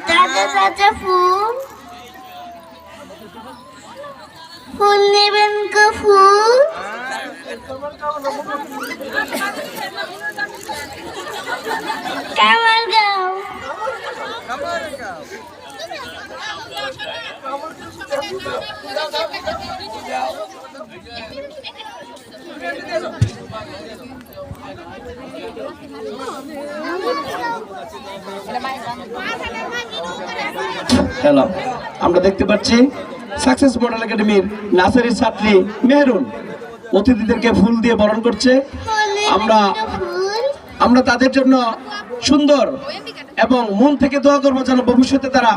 তাজা তাজা ফুল ফুল নেবেন গো ফুল কামার গাও হ্যালো, আমরা দেখতে পাচ্ছি সাকসেস মডেল একাডেমির নার্সারি ছাত্রী মেহরুন। অতিথিদেরকে ফুল দিয়ে বরণ করছে। আমরা আমরা তাদের জন্য সুন্দর এবং মন থেকে দোয়া করব যেন ভবিষ্যতে তারা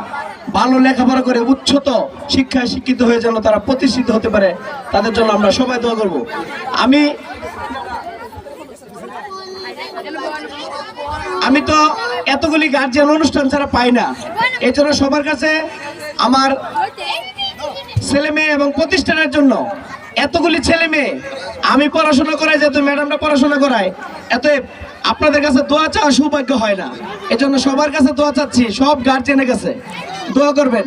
ভালো লেখাপড়া করে উচ্চত শিক্ষায় শিক্ষিত হয়ে যেন তারা প্রতিষ্ঠিত হতে পারে, তাদের জন্য আমরা সবাই দোয়া করব। আমি আমি তো এতগুলি গার্জিয়ান অনুষ্ঠান ছাড়া পাই না। এই জন্য সবার কাছে আমার ছেলে মেয়ে এবং প্রতিষ্ঠানের জন্য এতগুলি ছেলে মেয়ে, আমি পড়াশোনা করাই যেহেতু ম্যাডামরা পড়াশোনা করায় এত আপনাদের কাছে দোয়া চাওয়া সৌভাগ্য হয় না। এজন্য সবার কাছে দোয়া চাচ্ছি, সব গার্জিয়ানের কাছে। দোয়া করবেন।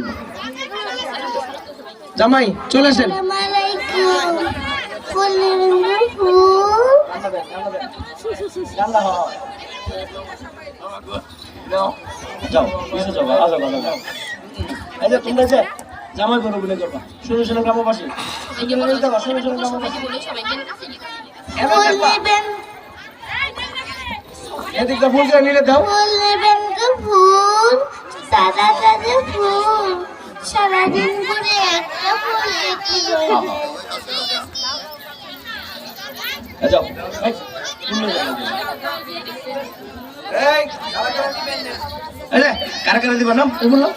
জামাই, চলে আসেন। যাও পিছনে যাও আজা ভালো যাও এই যে তোমরা যে জামাই বলো বলে করবা শুনে শুনে গ্রামবাসী শুনে শুনে শুনে গ্রামবাসী এদিকটা ফুল করে নিলে দাও। নেবেন গো ফুল তাজা তাজা ফুল সারাদিন ঘুরে একটা ফুল বিক্রি যাও কারা কারা দিবা নাম জ্বালাবে।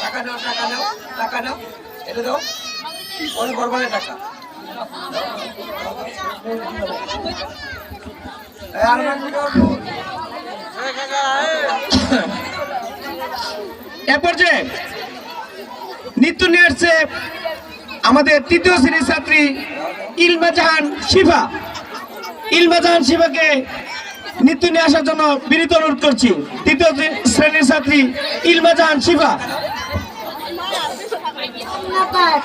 টাকা নাও টাকা নাও টাকা নাও এটা দাও ওই বরবারের টাকা আর। এ পর্যায়ে নৃত্য নিয়ে আসছে আমাদের তৃতীয় শ্রেণির ছাত্রী ইলমা জাহান শিফা। ইলমা জাহান শিফাকে নৃত্য নিয়ে আসার জন্য বিনীত অনুরোধ করছি। তৃতীয় শ্রেণির ছাত্রী ইলমা জাহান শিফা। ধন্যবাদ।